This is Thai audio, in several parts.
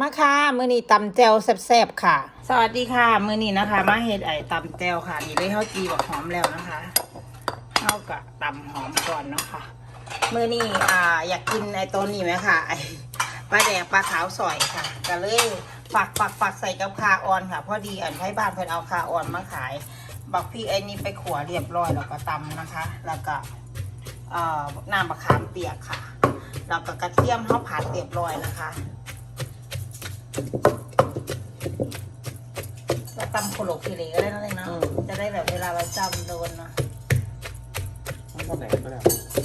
มาค่ะมือนี้ตำแจวแซ่บๆค่ะ สวัสดีค่ะ มือนี้นะคะ มาเฮ็ดไอ้ตำแจวค่ะ นี่ได้เฮาจีบักหอมแล้วนะคะเฮากะตำหอมก่อนเนาะค่ะมือนี้อ่าอยากกินไอ้ตัวนี้ไหมค่ะไอ้ปลาแดกปลาขาวสอยค่ะก็เลยฝักฝักฝักใส่กับคาออนค่ะ พอดีอันไทบ้านเพิ่นเอาคาออนมาขาย บักพี่ไอ้นี่ไปขัวเรียบร้อยแล้วก็ตำนะคะ แล้วก็เอ่อน้ำมะขามเปียกค่ะแล้วก็กระเทียมเฮาผัดเรียบร้อยนะคะ เราตำโคโลคิเลก็ได้นั่นเองเนาะอืมจะได้แบบเวลาเราจำโดนเนาะมันก็แดกก็ได้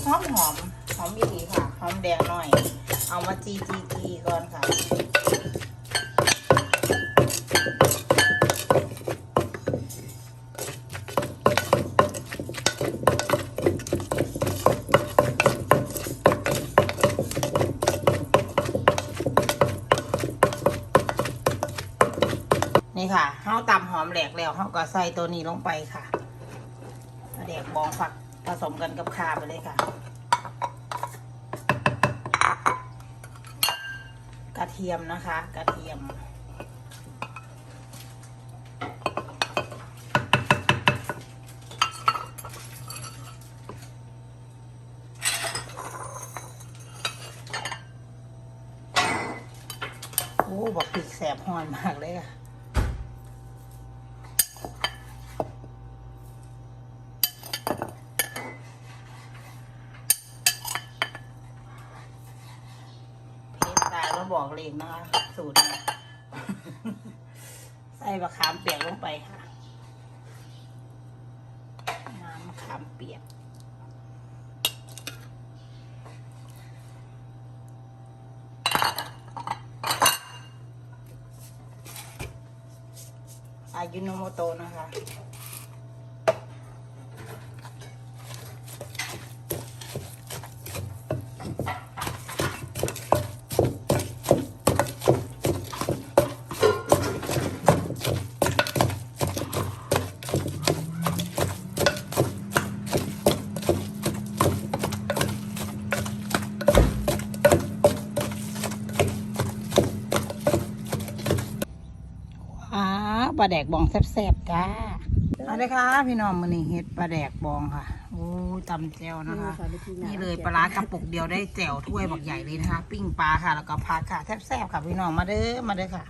หอมหอมหอมดีค่ะ หอมแดงหน่อย เอามาจีจีจีก่อนค่ะ นี่ค่ะเฮาตำหอมแหลกแล้วเฮาก็ใส่ตัวนี้ลงไปค่ะแดกบองฝักผสมกันกับคาไปเลยค่ะ กระเทียมนะคะ กระเทียมโอ้บอกพริกแสบหอนมากเลยค่ะ เพชรตายแล้ว บอกเลงนะคะ สูตรนี้ใส่มะขามเปียกลงไปค่ะ น้ำมะขามเปียก อายุโนโมโตนะคะ ว้า ปลาแดกบองแซ่บๆจ้าเอาเลยค่ะพี่น้องมือนี้เฮ็ดปลาแดกบองค่ะโอ้ยตำแจวนะคะ นี่เลยปลาร้ากระปุกเดียวได้แจ่วถ้วยบักใหญ่เลยนะคะ ปิ้งปลาค่ะ แล้วก็ผักค่ะแซ่บๆค่ะพี่น้องมาเด้อมาเด้อค่ะ